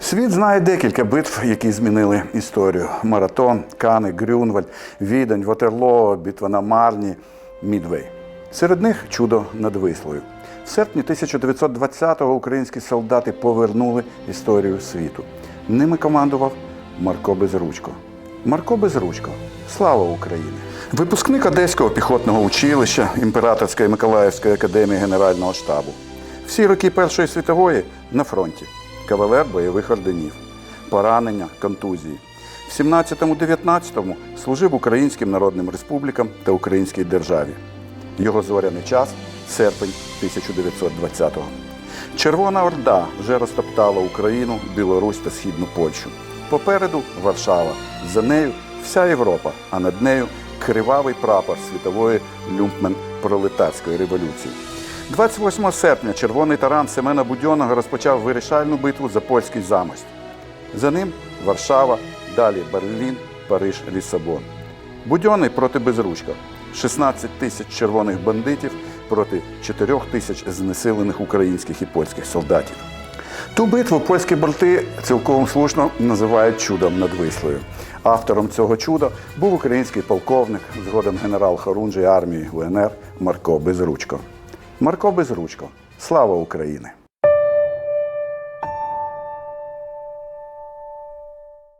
Світ знає декілька битв, які змінили історію: Маратон, Кани, Грюнвальд, Відень, Ватерлоо, битва на Марні, Мідвей. Серед них чудо над Вислою. В серпні 1920-го українські солдати повернули історію світу. Ними командував Марко Безручко. Марко Безручко. Слава Україні! Випускник Одеського піхотного училища Імператорської Миколаївської академії Генерального штабу. Всі роки Першої світової на фронті. Кавалер бойових орденів, поранення, контузії. В 17-19 служив Українським Народним Республікам та Українській державі. Його зоряний час серпень 1920-го. Червона Орда вже розтоптала Україну, Білорусь та Східну Польщу. Попереду Варшава, за нею вся Європа, а над нею кривавий прапор світової люмпмен-пролетарської революції. 28 серпня червоний таран Семена Будьонного розпочав вирішальну битву за польський замість. За ним Варшава, далі Берлін, Париж, Лісабон. Будьоний проти Безручка. 16 тисяч червоних бандитів проти 4 тисяч знесилених українських і польських солдатів. Ту битву польські борти цілком слушно називають чудом над Вислою. Автором цього чуда був український полковник, згодом генерал Хорунжий армії УНР Марко Безручко. Марко Безручко. Слава Україні!